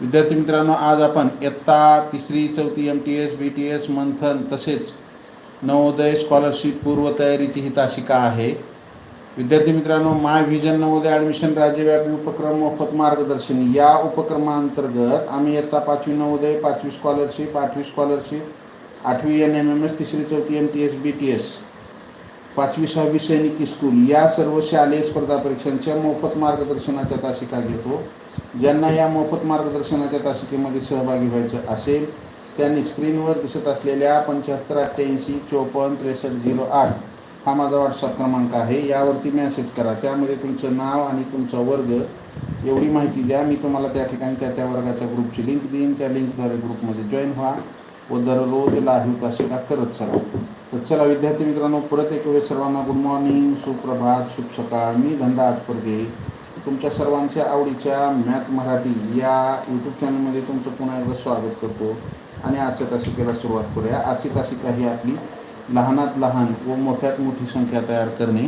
विद्यार्थी मित्रांनो आज आपण इयत्ता तिसरी चौथी M T S B T S Manthan तसेच नवोदय स्कॉलरशिप पूर्वतयारीची ही तासिका आहे. विद्यार्थी मित्रांनो माय व्हिजन नवोदय ॲडमिशन राज्यव्यापी उपक्रम मोफत मार्गदर्शन. या उपक्रमांतर्गत आम्ही इयत्ता पाचवी नवोदय पाचवी स्कॉलरशिप आठवी स्कॉलरशिप आठवी एन एम एम एस तिसरी चौथी M T S B T S पाचवी सहावी सैनिकी स्कूल या सर्व शालेय स्पर्धा परीक्षांच्या मोफत मार्गदर्शनाच्या तासिका घेतो. ज्यांना या मोफत मार्गदर्शनाच्या तासिकेमध्ये सहभागी व्हायचं असेल त्यांनी स्क्रीनवर दिसत असलेल्या पंच्याहत्तर अठ्ठ्याऐंशी चोपन्न त्रेसष्ट झिरो आठ हा माझा व्हॉट्सअप क्रमांक आहे. यावरती मेसेज करा. त्यामध्ये तुमचं नाव आणि तुमचा वर्ग एवढी माहिती द्या. मी तुम्हाला त्या ठिकाणी त्या त्या वर्गाच्या ग्रुपची लिंक देईन. त्या लिंकद्वारे ग्रुपमध्ये जॉईन व्हा व दररोज लाईव्ह तासिका करत चला. तर चला विद्यार्थी मित्रांनो परत एक वेळ सर्वांना गुड मॉर्निंग सुप्रभात शुभ सकाळ. मी धनराज परगे. तुमच्या सर्वांच्या आवडीच्या मॅथ मराठी या यूट्यूब चॅनलमध्ये तुमचं पुन्हा एकदा स्वागत करतो. आणि आजच्या तासिकेला सुरुवात करूया. आजची तासिका ही आपली लहानात लहान व मोठ्यात मोठी संख्या तयार करणे.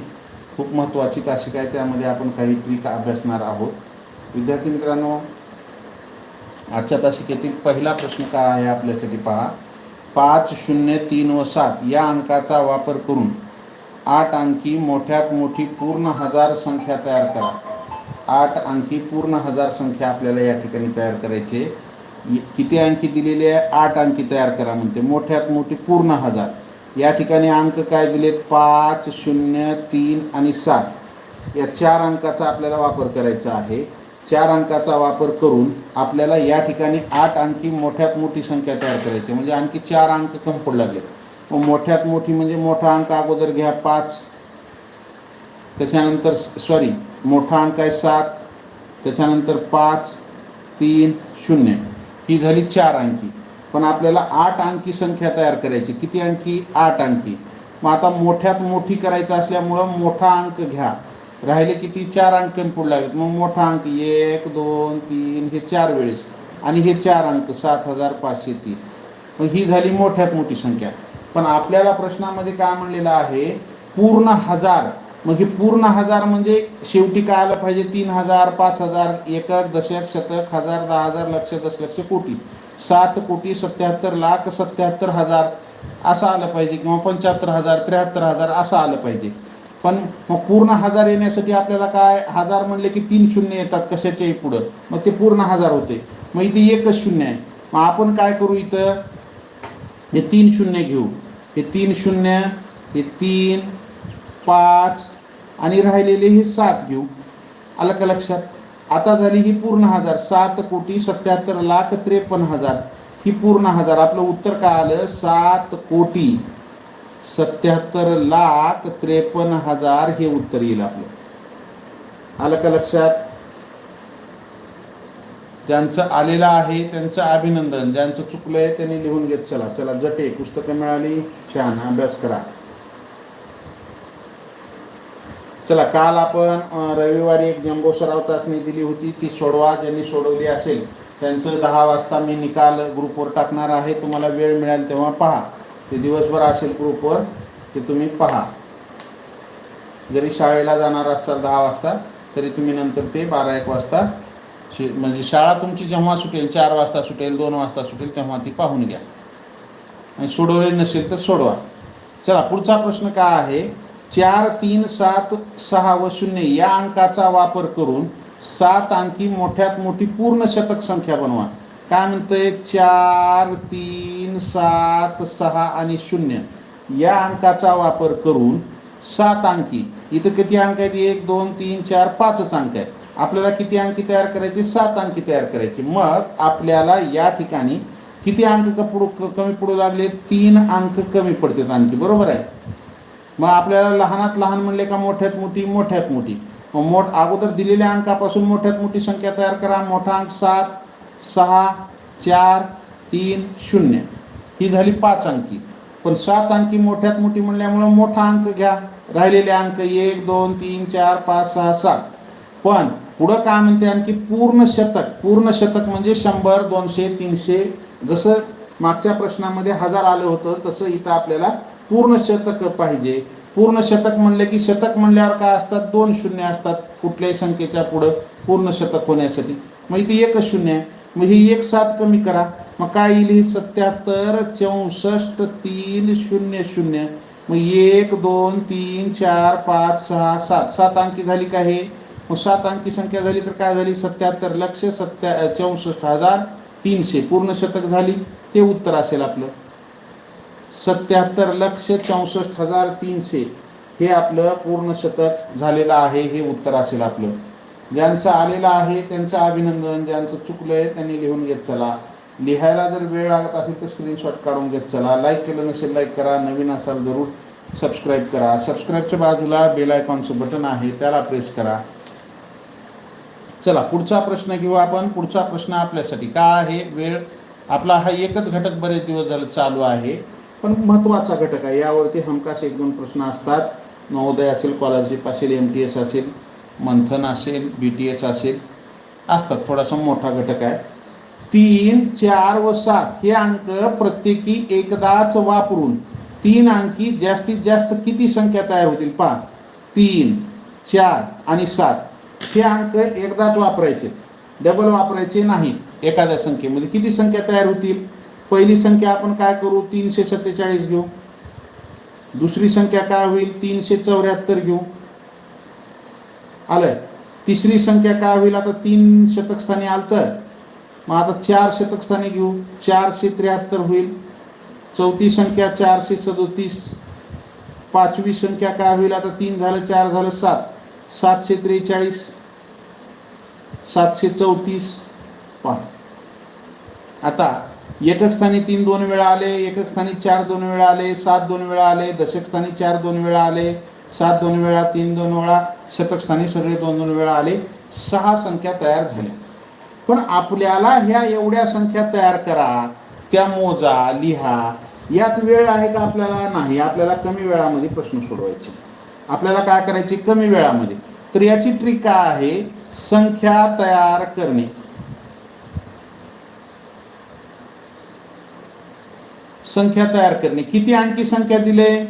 खूप महत्त्वाची तासिका आहे. त्यामध्ये आपण काही ट्रिक अभ्यासणार आहोत. विद्यार्थी मित्रांनो आजच्या तासिकेतील पहिला प्रश्न काय आहे आपल्यासाठी पहा. पाच शून्य तीन व सात या अंकाचा वापर करून आठ अंकी मोठ्यात मोठी पूर्ण हजार संख्या तयार करा. आठ अंकी पूर्ण हजार संख्या आपल्याला या ठिकाणी तयार करायची आहे. किती अंकी दिलेली आहे? आठ अंकी तयार करा म्हणते. मोठ्यात मोठी पूर्ण हजार. या ठिकाणी अंक काय दिलेत? पाच शून्य तीन आणि सात. या चार अंकाचा आपल्याला वापर करायचा आहे. चार अंकाचा वापर करून आपल्याला या ठिकाणी आठ अंकी मोठ्यात मोठी संख्या तयार करायची आहे. म्हणजे आणखी चार अंक कमी पडू लागले मग मोठ्यात मोठी म्हणजे मोठा अंक अगोदर घ्या. पाच. त्याच्यानंतर सॉरी मोठा अंक आहे सात. त्याच्यानंतर पाच तीन शून्य. ही झाली चार अंकी. पण आपल्याला आठ अंकी संख्या तयार करायची. किती अंकी? आठ अंकी. मग आता मोठ्यात मोठी करायचं असल्यामुळं मोठा अंक घ्या. राहिले किती? चार अंक पुढे लागेल. मग मोठा अंक एक दोन तीन हे चार वेळेस. आणि हे चार अंक सात हजार पाचशे तीस. मग ही झाली मोठ्यात मोठी संख्या. पण आपल्याला प्रश्नामध्ये काय म्हणलेलं आहे? पूर्ण हजार मग हे पूर्ण हजार म्हणजे शेवटी काय आलं पाहिजे? तीन हजार पाच हजार एकक दशक शतक हजार दहा हजार लक्ष दशलक्ष कोटी. सात कोटी सत्याहत्तर लाख सत्याहत्तर हजार असं आलं पाहिजे किंवा पंच्याहत्तर हजार त्र्याहत्तर हजार असं आलं पाहिजे. पण मग पूर्ण हजार येण्यासाठी आपल्याला काय? हजार म्हणले की तीन शून्य येतात कशाच्याही पुढं. मग ते पूर्ण हजार होते. मग इथे एकच शून्य आहे. मग आपण काय करू इथं? हे तीन शून्य घेऊ. हे तीन शून्य हे तीन पाच आणि राहिलेले हे सात घेऊ. आलं का लक्षात? आता झाली ही पूर्ण हजार. सात कोटी सत्याहत्तर लाख त्रेपन्न हजार. ही पूर्ण हजार. आपलं उत्तर काय आलं? सात कोटी सत्याहत्तर लाख त्रेपन्न हजार हे उत्तर येईल आपलं. आलं का लक्षात? ज्यांचं आलेलं आहे त्यांचं अभिनंदन. ज्यांचं चुकलं आहे त्यांनी लिहून घेत चला. चला जटे पुस्तकं मिळाली. छान अभ्यास करा. चला काल आपण रविवारी एक जंबो सराव चाचणी दिली होती. ती सोडवा ज्यांनी सोडवली असेल. त्यांचं दहा वाजता मी निकाल ग्रुपवर टाकणार आहे. तुम्हाला वेळ मिळेल तेव्हा पहा. ते दिवसभर असेल ग्रुपवर ते तुम्ही पहा. जरी शाळेला जाणार असाल दहा वाजता तरी तुम्ही नंतर ते बारा एक वाजता शि म्हणजे शाळा तुमची जेव्हा सुटेल चार वाजता सुटेल दोन वाजता सुटेल तेव्हा ती पाहून घ्या. आणि सोडवले नसेल तर सोडवा. चला पुढचा प्रश्न काय आहे? चार तीन सात सहा व शून्य या अंकाचा वापर करून सात अंकी मोठ्यात मोठी पूर्ण शतक संख्या बनवा. काय म्हणतंय? चार तीन सात सहा आणि शून्य या अंकाचा वापर करून सात अंकी. इथं किती अंक आहेत? एक दोन तीन चार पाचच अंक आहेत. आपल्याला किती अंकी तयार करायचे? सात अंकी तयार करायचे. मग आपल्याला या ठिकाणी किती अंक कपडू कमी पडू लागले तीन अंक कमी पडतात आणखी बरोबर आहे? मग आपल्याला लहानात लहान म्हणले का मोठ्यात मोठी मोठ्यात मोठी. मग मोठ अगोदर दिलेल्या अंकापासून मोठ्यात मोठी संख्या तयार करा. मोठा अंक सात सहा चार तीन शून्य. ही झाली पाच अंकी. पण सात अंकी मोठ्यात मोठी म्हणल्यामुळं मोठा अंक घ्या. राहिलेले अंक एक दोन तीन चार पाच सहा सात. पण पुढं काय म्हणते आणखी? पूर्ण शतक. पूर्ण शतक म्हणजे शंभर दोनशे तीनशे. जसं मागच्या प्रश्नामध्ये हजार आलं होतं तसं इथं आपल्याला पूर्ण शतक पाहिजे. पूर्ण शतक म्हणले की शतक म्हणल्यावर काय असतात? दोन शून्य असतात कुठल्याही संख्येच्या पुढं पूर्ण शतक होण्यासाठी. मग इथे एकच शून्य आहे. मग ही एक सात कमी करा. मग काय येईल ही? सत्याहत्तर चौसष्ट तीन शून्य शून्य. मग एक दोन तीन चार पाच सहा सात. सात अंकी झाली का हे? मग सात अंकी संख्या झाली तर काय झाली? सत्याहत्तर लक्ष सत्या चौसष्ट हजार तीनशे. पूर्ण शतक झाली. हे उत्तर असेल आपलं. सत्याहत्तर लक्ष चौसष्ट हजार तीनशे हे आपलं पूर्ण शतक झालेलं आहे हे उत्तर असेल आपलं. ज्यांचं आलेलं आहे त्यांचं अभिनंदन ज्यांचं चुकलं आहे त्यांनी लिहून घेत चला. लिहायला जर वेळ लागत असेल तर स्क्रीनशॉट काढून घेत चला. लाईक केलं नसेल लाईक करा. नवीन असाल जरूर सबस्क्राईब करा. सबस्क्राईबच्या बाजूला बेल आयकॉनचं बटन आहे त्याला प्रेस करा. चला पुढचा प्रश्न घेऊ आपण. पुढचा प्रश्न आपल्यासाठी का आहे? वेळ. आपला हा एकच घटक बरेच दिवस झालं चालू आहे. पण महत्त्वाचा घटक आहे. यावरती हमखास एक दोन प्रश्न असतात. नवोदय असेल स्कॉलरशिप असेल एम टी एस असेल मंथन असेल बी टी एस असेल असतात. थोडासा मोठा घटक आहे. तीन चार व सात हे अंक प्रत्येकी एकदाच वापरून तीन अंकी जास्तीत जास्त किती संख्या तयार होतील? पहा. तीन चार आणि सात हे अंक एकदाच वापरायचे. डबल वापरायचे नाही. एखाद्या संख्येमध्ये किती संख्या तयार होतील? पहिली संख्या आपण काय करू? तीनशे सत्तेचाळीस घेऊ. दुसरी संख्या काय होईल? तीनशे चौऱ्याहत्तर घेऊ. आलंय. तिसरी संख्या काय होईल? आता तीन शतकस्थानी आलं तर मग आता चार शतकस्थानी घेऊ. चारशे त्र्याहत्तर होईल. चौथी संख्या चारशे सदोतीस. पाचवी संख्या काय होईल? आता तीन झालं चार झालं सात. सातशे त्रेचाळीस. सातशे चौतीस. पहा. आता एकक स्थानी तीन दोन वेळा आले एकक स्थानी चार दोन वेळा आले सात दोन वेळा आले दशक स्थानी चार दोन वेळा आले सात दोन वेळा तीन दोन वेळा शतकस्थानी सगळे दोन दोन वेळा आले सहा संख्या तयार झाल्या. पण आपल्याला ह्या एवढ्या संख्या तयार करा त्या मोजा लिहा यात वेळ आहे का आपल्याला? नाही आपल्याला कमी वेळामध्ये प्रश्न सोडवायचे. आपल्याला काय करायचे? कमी वेळामध्ये. तर याची ट्रिक काय आहे? संख्या तयार करणे. संख्या तयार करणे. किती अंकी संख्या दिले?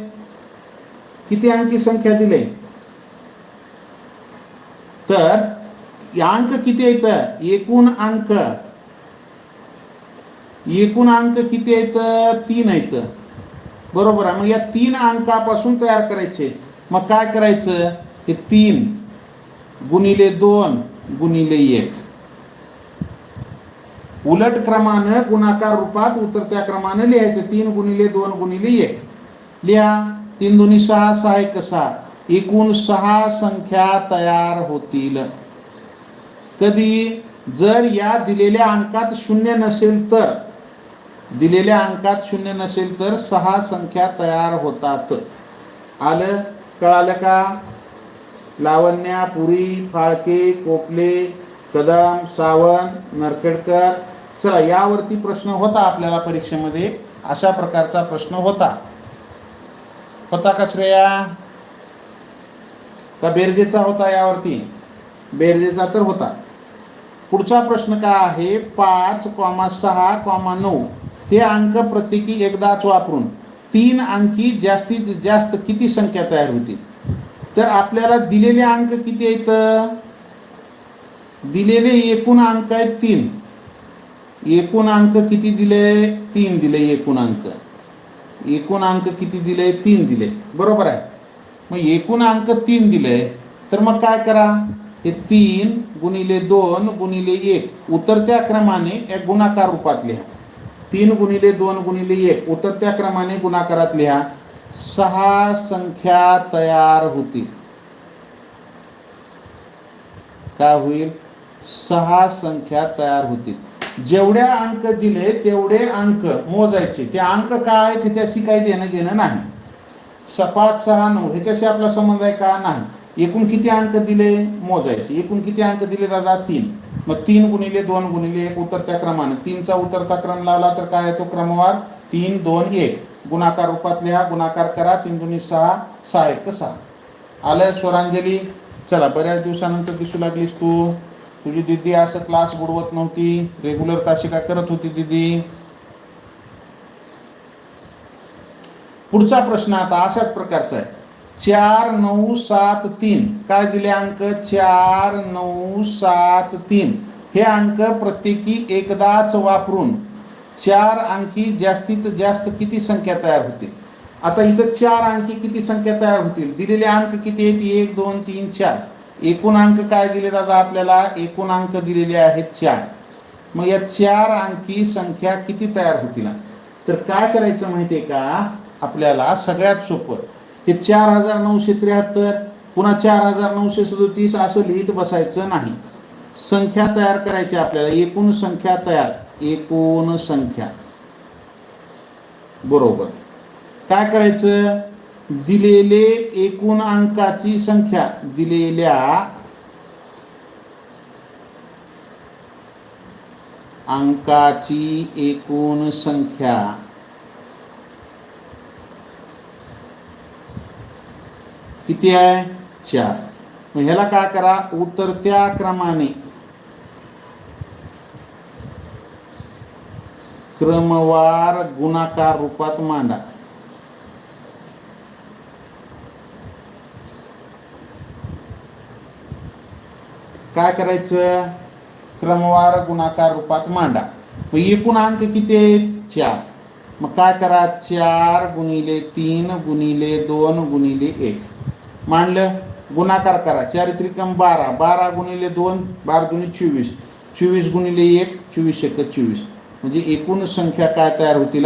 किती अंकी संख्या दिले? तर या अंक किती येत एकूण अंक. एकूण अंक किती आहेत? तीन आहेत. बरोबर आहे. मग या तीन अंकापासून तयार करायचे. मग काय करायचं? हे तीन गुणिले दोन गुणिले एक. उलट क्रमानं गुणाकार रूपात उतरत्या क्रमानं लिहायचं. तीन गुणिले दोन गुणिले एक. लिहा. तीन दोन्ही सहा सहा एक सहा. एकूण सहा संख्या तयार होतील. कधी? जर या दिलेल्या अंकात शून्य नसेल तर. दिलेल्या अंकात शून्य नसेल तर सहा संख्या तयार होतात. आलं? कळालं का? लावण्या पुरी फाळके कोपले कदम सावंत नरखेडकर चला यावरती प्रश्न होता आपल्याला परीक्षेमध्ये अशा प्रकारचा प्रश्न होता. होता का श्रेया? का बेरजेचा होता यावरती? बेरजेचा तर होता. पुढचा प्रश्न काय आहे? पाच कॉमा सहा कॉमा नऊ हे अंक प्रत्येकी एकदाच वापरून तीन अंकी जास्तीत जास्त किती संख्या तयार होतील? तर आपल्याला दिलेले अंक किती आहेत? दिलेले एकूण अंक आहेत तीन. एकूण अंक किती दिले? तीन दिले एकूण अंक. एकूण अंक किती दिले? तीन दिले. बरोबर आहे? मग एकूण अंक तीन दिले तर मग काय करा? हे तीन गुणिले दोन गुणिले एक. उतरत्या क्रमाने एक गुणाकार रूपात लिहा. तीन गुणिले दोन गुणिले एक. उतरत्या क्रमाने गुणाकारात लिहा. सहा संख्या तयार होतील काय होईल? सहा संख्या तयार होतील जेवढ्या अंक दिले तेवढे अंक मोजायचे. ते अंक काय त्याच्याशी काही देणं घेणं नाही. सपाच सहा नऊ ह्याच्याशी आपला संबंध आहे का? नाही. एकूण किती अंक दिले? मोजायचे. एकूण किती अंक दिले दादा? तीन. मग तीन गुणिले दोन गुणिले एक उतरत्या क्रमाने. तीनचा उतरता क्रम लावला तर काय तो क्रमवार? तीन दोन एक. गुणाकार रूपात लिहा. गुणाकार करा. तीन दोन्ही सहा सहा एक सहा. आलं स्वरांजली. चला बऱ्याच दिवसानंतर दिसू लागलीस तू. तुझी दिदी असं क्लास बुडवत नव्हती. रेग्युलर तासिका करत होती दिदी? पुढचा प्रश्न आता अशाच प्रकारचा आहे. चार नऊ सात तीन. काय दिले अंक? चार नऊ सात तीन. हे अंक प्रत्येकी एकदाच वापरून चार अंकी जास्तीत जास्त किती संख्या तयार होतील? आता इथं चार अंकी किती संख्या तयार होतील? दिलेले अंक किती आहेत? एक दोन तीन चार. एकूण अंक काय दिले दादा आपल्याला? एकूण अंक दिलेले आहेत चार. मग या चार अंकी संख्या किती तयार होतील? तर काय करायचं माहिती आहे का? आपल्याला सगळ्यात सोपं. हे चार हजार नऊशे त्र्याहत्तर पुन्हा चार हजार नऊशे सदोतीस असं लिहित बसायचं नाही. संख्या तयार करायची आपल्याला. एकूण संख्या तयार. एकूण संख्या. बरोबर. काय करायचं? दिलेले एकूण अंकाची संख्या दिलेल्या अंकाची एकूण संख्या किती आहे? चार. मग ह्याला काय करा? उतरत्या क्रमाने. क्रमवार गुणाकार रूपात मांडा. काय करायचं? क्रमवार गुणाकार रूपात मांडा. मग एकूण अंक किती आहेत? चार. मग काय करा? चार गुणिले तीन गुणिले दोन गुणिले एक. मांडलं? गुणाकार करा. चार त्रिकम बारा. बारा गुणिले दोन बारा दुनी चोवीस. चोवीस गुणिले एक चोवीस एक चोवीस. म्हणजे एकूण संख्या काय तयार होतील?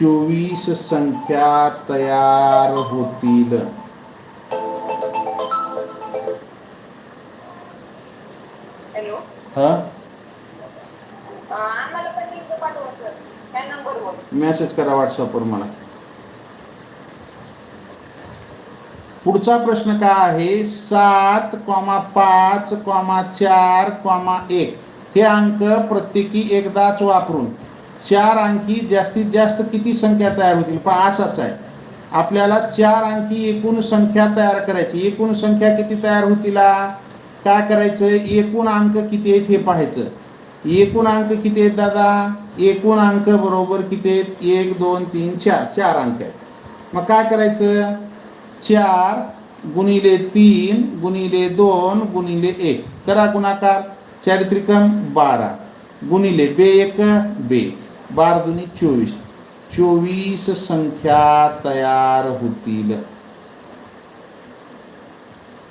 चोवीस संख्या तयार होतील. हा? मेसेज करा व्हॉट्सअपवर मला. पुढचा प्रश्न काय आहे? सात कॉमा पाच कॉमा चार कॉमा एक. हे अंक प्रत्येकी एकदाच वापरून चार अंकी जास्तीत जास्त किती संख्या तयार होतील? पहा असाच आहे. आपल्याला चार अंकी एकूण संख्या तयार करायची. एकूण संख्या किती तयार होतील? काय करायचं? एकूण अंक किती आहेत हे पाहायचं. एकूण अंक किती आहेत दादा? एकूण अंक बरोबर किती आहेत? एक दोन तीन चार. चार अंक आहेत. मग काय करायचं? चार गुणिले तीन गुणिले दोन गुणिले एक. करा गुणाकार. चारित्रिकम बारा. गुणिले बे एक बे. बार दुनी चोवीस. चोवीस संख्या तयार होतील.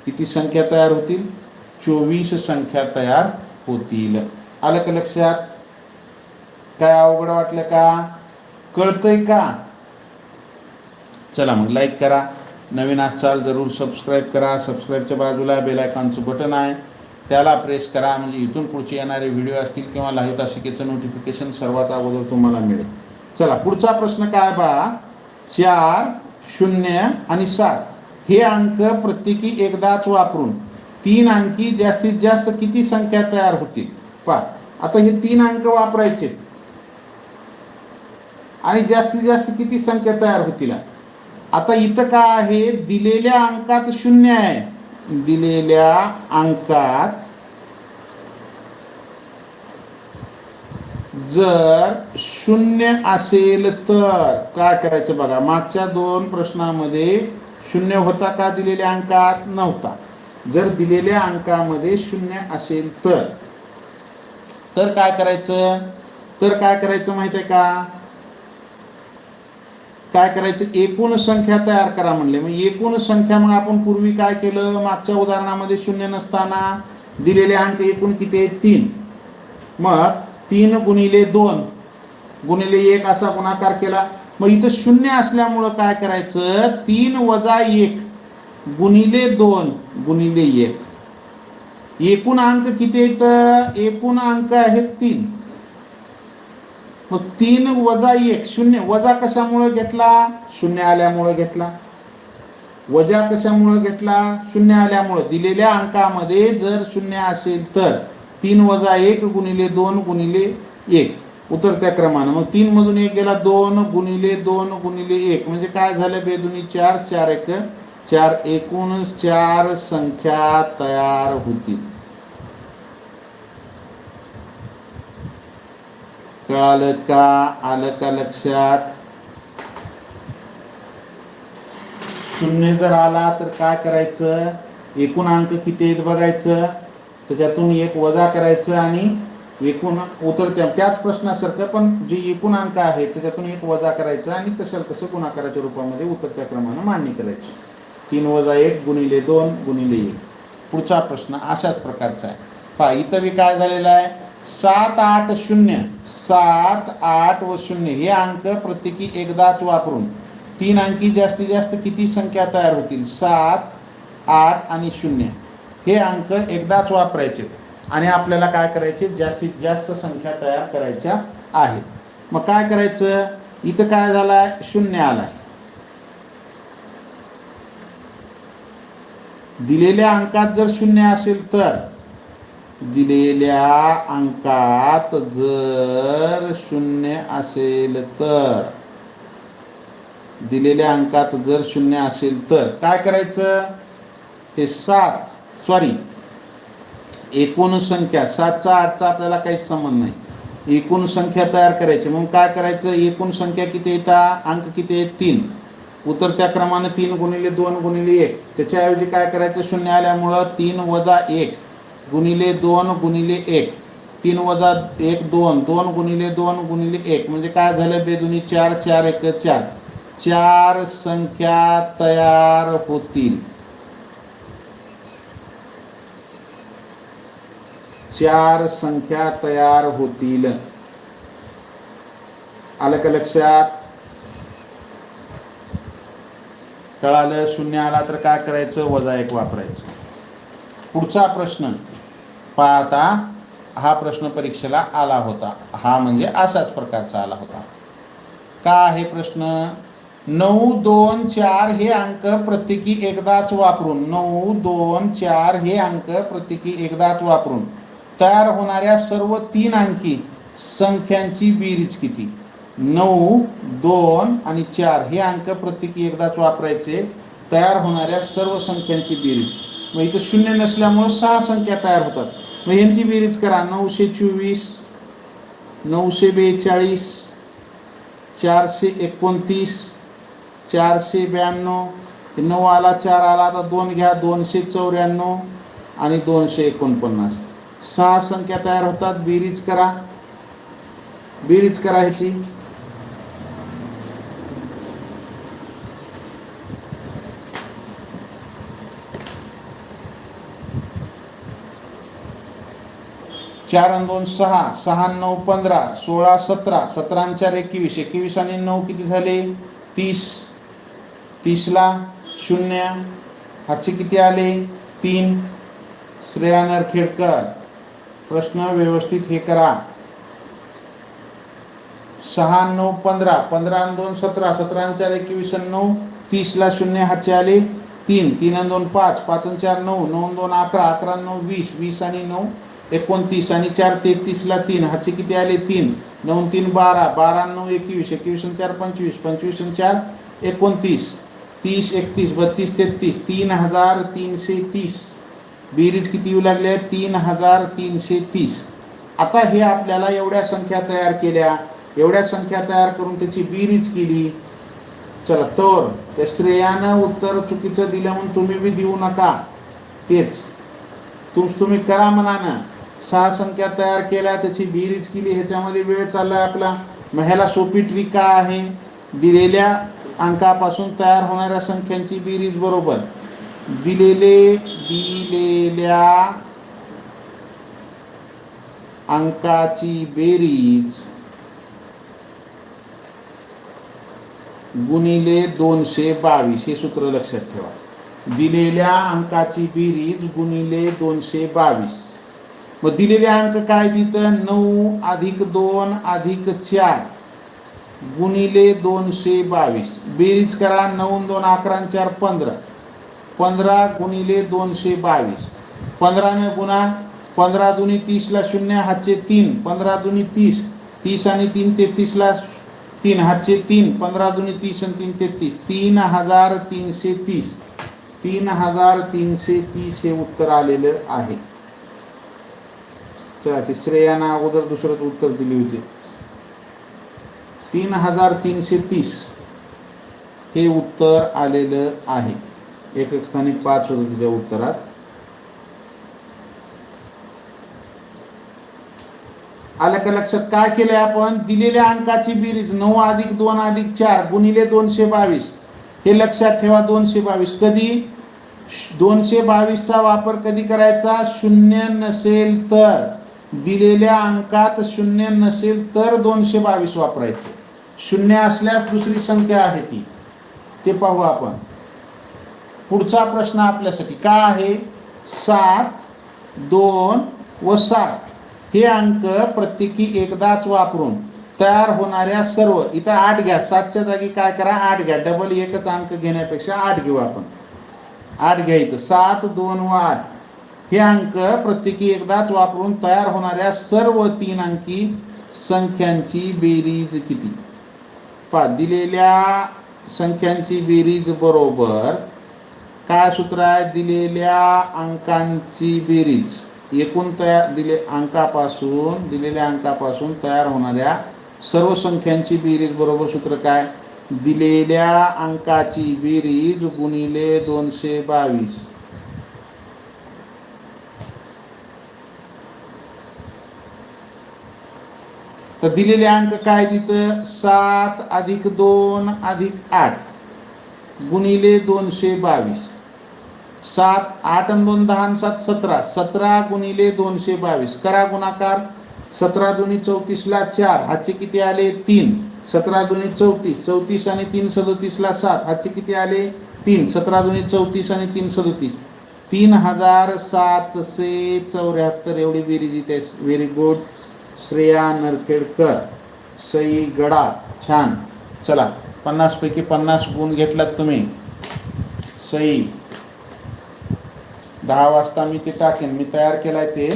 किती संख्या तयार होतील? चोवीस संख्या तयार होतील. आलं का लक्षात? काय अवघड वाटलं का? कळतंय का? चला मग लाईक करा. नवीन असाल जरूर सबस्क्राईब करा. सबस्क्राईबच्या बाजूला बेल आयकॉनचं बटन आहे. त्याला प्रेस करा. म्हणजे इथून पुढचे येणारे व्हिडिओ असतील किंवा लाईव्ह तासिकेचं नोटिफिकेशन सर्वात अगोदर तुम्हाला मिळेल. चला पुढचा प्रश्न काय बा? चार शून्य आणि सात. हे अंक प्रत्येकी एकदाच वापरून तीन अंकी जास्तीत जास्त किती संख्या तयार होतील? पहा आता हे तीन अंक वापरायचे. आणि जास्तीत जास्त किती संख्या तयार होतील? आता इथं काय आहे? दिलेल्या अंकात शून्य आहे. दिलेल्या अंकात जर शून्य असेल तर काय करायचं बघा? मागच्या दोन प्रश्नामध्ये शून्य होता का दिलेल्या अंकात? नव्हता. जर दिलेल्या अंकामध्ये शून्य असेल तर. तर काय करायचं? तर काय करायचं माहिती आहे का? काय करायचं? एकूण संख्या तयार करा म्हणले. मग एकूण संख्या मग आपण पूर्वी काय केलं? मागच्या उदाहरणामध्ये शून्य नसताना दिलेले अंक एकूण किती आहेत? तीन. मग तीन गुणिले दोन. गुणिले एक असा गुणाकार केला. मग इथं शून्य असल्यामुळं काय करायचं? तीन वजा एक. गुणिले दोन गुणिले एक. एकूण अंक किती आहेत? एकूण अंक आहेत तीन. मग तीन वजा एक शून्य. वजा कशामुळे घेतला? शून्य आल्यामुळे घेतला. वजा कशामुळे घेतला? शून्य आल्यामुळे. दिलेल्या अंकामध्ये जर शून्य असेल तर तीन वजा एक गुणिले दोन गुणिले एक. उतरत्या क्रमानं. मग तीन मधून एक गेला दोन गुणिले दोन गुणिले एक. म्हणजे काय झालं? बेदुनी चार चार एक. चार एकूण चार संख्या तयार होतील कळालं का? आलं का लक्षात? शून्य जर आला तर काय करायचं? एकूण अंक किती आहेत बघायचं. त्याच्यातून एक वजा करायचं आणि एकूण उतरत्या त्याच प्रश्नासारखं पण जे एकूण अंक आहे त्याच्यातून एक वजा करायचं आणि तसं तसं गुणाकाराच्या रूपामध्ये उतरत्या क्रमानं मांडणी करायची. तीन वजा एक गुणिले दोन गुणिले एक. पुढचा प्रश्न अशाच प्रकारचा आहे. पहा इथं बी काय झालेलं आहे? सात आठ शून्य. सात आठ व शून्य. हे अंक प्रत्येकी एकदाच वापरून तीन अंकी जास्तीत जास्त किती संख्या तयार होतील? सात आठ आणि शून्य. हे अंक एकदाच वापरायचे. आणि आपल्याला काय करायचे? जास्तीत जास्त संख्या तयार करायच्या आहेत. मग काय करायचं? इथं काय झालं आहे शून्य आलं आहे दिलेल्या अंकात जर शून्य असेल तर? दिलेल्या अंकात जर शून्य असेल तर. दिलेल्या अंकात जर शून्य असेल तर काय करायचं? हे सात सॉरी एकूण संख्या सातचा आठचा आपल्याला काहीच संबंध नाही. एकूण संख्या तयार करायची. मग काय करायचं? एकूण संख्या किती येतात अंक किती आहेत? तीन. उतरत्या क्रमानं तीन गुणिले दोन गुणिले एक. त्याच्याऐवजी काय करायचं? शून्य आल्यामुळं तीन वजा एक गुणिले दोन गुणिले एक. तीन वजा एक दोन. दोन गुणिले दोन गुणिले एक. म्हणजे काय झालं बेदुनी चार चार एक चार. चार संख्या तयार होतील. चार संख्या तयार होतील. आलं का लक्षात? कळालं शून्य आला तर काय करायचं? वजा एक वापरायचं. पुढचा प्रश्न. पाहता हा प्रश्न परीक्षेला आला होता. हा म्हणजे असाच प्रकारचा आला होता. का आहे प्रश्न? नऊ दोन चार हे अंक प्रत्येकी एकदाच वापरून. नऊ दोन चार हे अंक प्रत्येकी एकदाच वापरून. तयार होणाऱ्या सर्व तीन अंकी संख्यांची बेरीज किती? नऊ दोन आणि चार हे अंक प्रत्येकी एकदाच वापरायचे. तयार होणाऱ्या सर्व संख्यांची बेरीज. मग इथं शून्य नसल्यामुळं सहा संख्या तयार होतात. मग यांची बेरीज करा. नऊशे चोवीस नऊशे बेचाळीस चारशे एकोणतीस चारशे ब्याण्णव नऊ आला चार आला आता दोन घ्या दोनशे चौऱ्याण्णव आणि दोनशे एकोणपन्नास. सहा संख्या तयार होतात. बेरीज करा. बेरीज करा ह्याची. चार आणि दोन सहा. सहा नऊ पंधरा. सोळा सतरा. सतरा आणि चार एकवीस. एकवीस आणि नऊ किती झाले? तीस. तीसला शून्य. हातचे किती आले? तीन. श्रेया नरखेडकर प्रश्न व्यवस्थित हे करा. सहा नऊ पंधरा. पंधरा आणि दोन सतरा. सतरा आणि चार एकवीस आणि नऊ. तीसला शून्य हातचे आले? तीन. तीन आणि दोन पाच. पाच आणि चार नऊ. नऊ दोन अकरा. अकरा नऊ वीस. वीस आणि नऊ. एकोणतीस आणि चार तेहतीसला तीन हातचे किती आले? तीन. नऊ तीन बारा. बारा नऊ एकवीस. एकवीस आणि चार पंचवीस. पंचवीस आणि चार एकोणतीस. तीस एकतीस बत्तीस तेहतीस तीन हजार तीनशे तीस. बेरीज किती येऊ लागले तीन हजार तीनशे तीस. आता हे आपल्याला एवढ्या संख्या तयार केल्या. एवढ्या संख्या तयार करून त्याची बेरीज केली. चला तर त्या श्रेयानं उत्तर चुकीचं दिलं म्हणून तुम्ही बी देऊ नका. तेच. तुम तुम्ही करा म्हणानं सहा संख्या तयार केल्या त्याची बेरीज केली ह्याच्यामध्ये वेळ चालला आपला. मग ह्याला सोपी ट्रिक काय आहे? दिलेल्या अंकापासून तयार होणाऱ्या संख्यांची बेरीज बरोबर. दिलेले दिलेल्या अंकाची बेरीज गुणिले दोनशे बावीस हे सूत्र लक्षात ठेवा. दिलेल्या अंकाची बेरीज गुणिले दोनशे बावीस. मग दिलेले अंक काय तिथं? नऊ अधिक दोन अधिक चार. गुणिले दोनशे बावीस. बेरीज करा. नऊ दोन अकरा चार पंधरा. पंधरा गुणिले दोनशे बावीस. पंधराने गुणा. पंधरा दुनी तीसला शून्य हातचे तीन. पंधरा दुनी तीस. तीस आणि तीन तेहतीसला तीन हातचे तीन. पंधरा दुनी तीस आणि तीन तेहतीस. तीन हजार तीनशे तीस. तीन हजार तीनशे तीस हे उत्तर आलेलं आहे. चला ते श्रेयानं अगोदर दुसरं उत्तर दिले होते. तीन हजार तीनशे तीस हे उत्तर आलेलं आहे. एक एक स्थानी पाच होतं तुझ्या उत्तरात. आलं का लक्षात? काय केलंय आपण? दिलेल्या अंकाची बिरीज नऊ अधिक दोन अधिक चार गुणिले दोनशे बावीस. हे लक्षात ठेवा दोनशे बावीस. कधी? दोनशे बावीसचा वापर कधी करायचा? शून्य नसेल तर. दिलेल्या अंकात शून्य नसेल तर दोनशे बावीस वापरायचे. शून्य असल्यास दुसरी संख्या आहे ती. ते पाहू आपण. पुढचा प्रश्न आपल्यासाठी काय आहे? सात दोन व सात. हे अंक प्रत्येकी एकदाच वापरून तयार होणाऱ्या सर्व इथं आठ घ्या. सातच्या जागी काय करा? आठ घ्या. डबल एकच अंक घेण्यापेक्षा आठ घेऊ आपण. आठ घ्या इथं. सात दोन व आठ. हे अंक प्रत्येकी एकदाच वापरून तयार होणाऱ्या सर्व तीन अंकी संख्यांची बेरीज किती? पा दिलेल्या संख्यांची बेरीज बरोबर काय सूत्र आहे? दिलेल्या अंकांची बेरीज. एकूण तयार दिले अंकापासून दिलेल्या अंकापासून तयार होणाऱ्या सर्व संख्यांची बेरीज बरोबर सूत्र काय? दिलेल्या अंकाची बेरीज गुणिले दोनशे बावीस. तर दिलेले अंक काय तिथं सात अधिक दोन अधिक आठ. गुणिले दोनशे बावीस. सात आठ आणि दोन दहा आणि सात सतरा. सतरा गुणिले दोनशे बावीस. करा गुणाकार. सतरा दोन्ही चौतीसला चार. हाचे किती आले? तीन. सतरा दोन्ही चौतीस. चौतीस आणि तीन सदोतीसला सात. हाचे किती आले? तीन. सतरा दोन्ही चौतीस आणि तीन सदोतीस. तीन हजार सातशे चौऱ्याहत्तर. एवढी बेरीज इथे व्हेरी गुड श्रेया नरखेडकर सई गडा छान. चला पन्नासपैकी पन्नास गुण घेतलात तुम्ही. सई दहा वाजता मी ते टाकेन. मी तयार केलं आहे ते.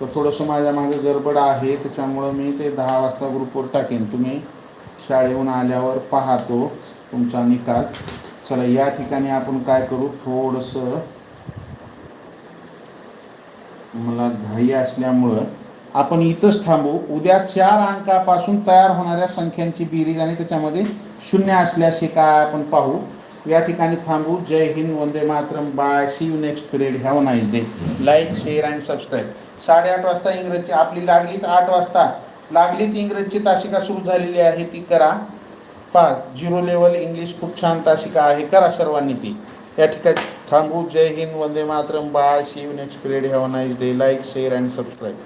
तर थोडंसं माझ्या मागे गडबड आहे त्याच्यामुळं मी ते दहा वाजता ग्रुपवर टाकेन. तुम्ही शाळेहून आल्यावर पाहतो तुमचा निकाल. चला या ठिकाणी आपण काय करू? थोडंसं मला घाई असल्यामुळं आपण इथंच थांबू. उद्या चार अंकापासून तयार होणाऱ्या संख्यांची बेरीज आणि त्याच्यामध्ये शून्य असल्यास हे काय आपण पाहू. या ठिकाणी थांबू. जय Hind Vande Mataram. Bye. See you next period have nice day like share and subscribe साडेआठ वाजता इंग्रजी. आपली लागलीच आठ वाजता. लागलीच इंग्रजीची तासिका सुरू झालेली आहे. ती करा. पहा झिरो लेवल इंग्लिश खूप छान तासिका आहे. करा सर्वांनी ती. या ठिकाणी थांबू. जय Hind Vande Mataram. Bye. See you next period have nice day like share and subscribe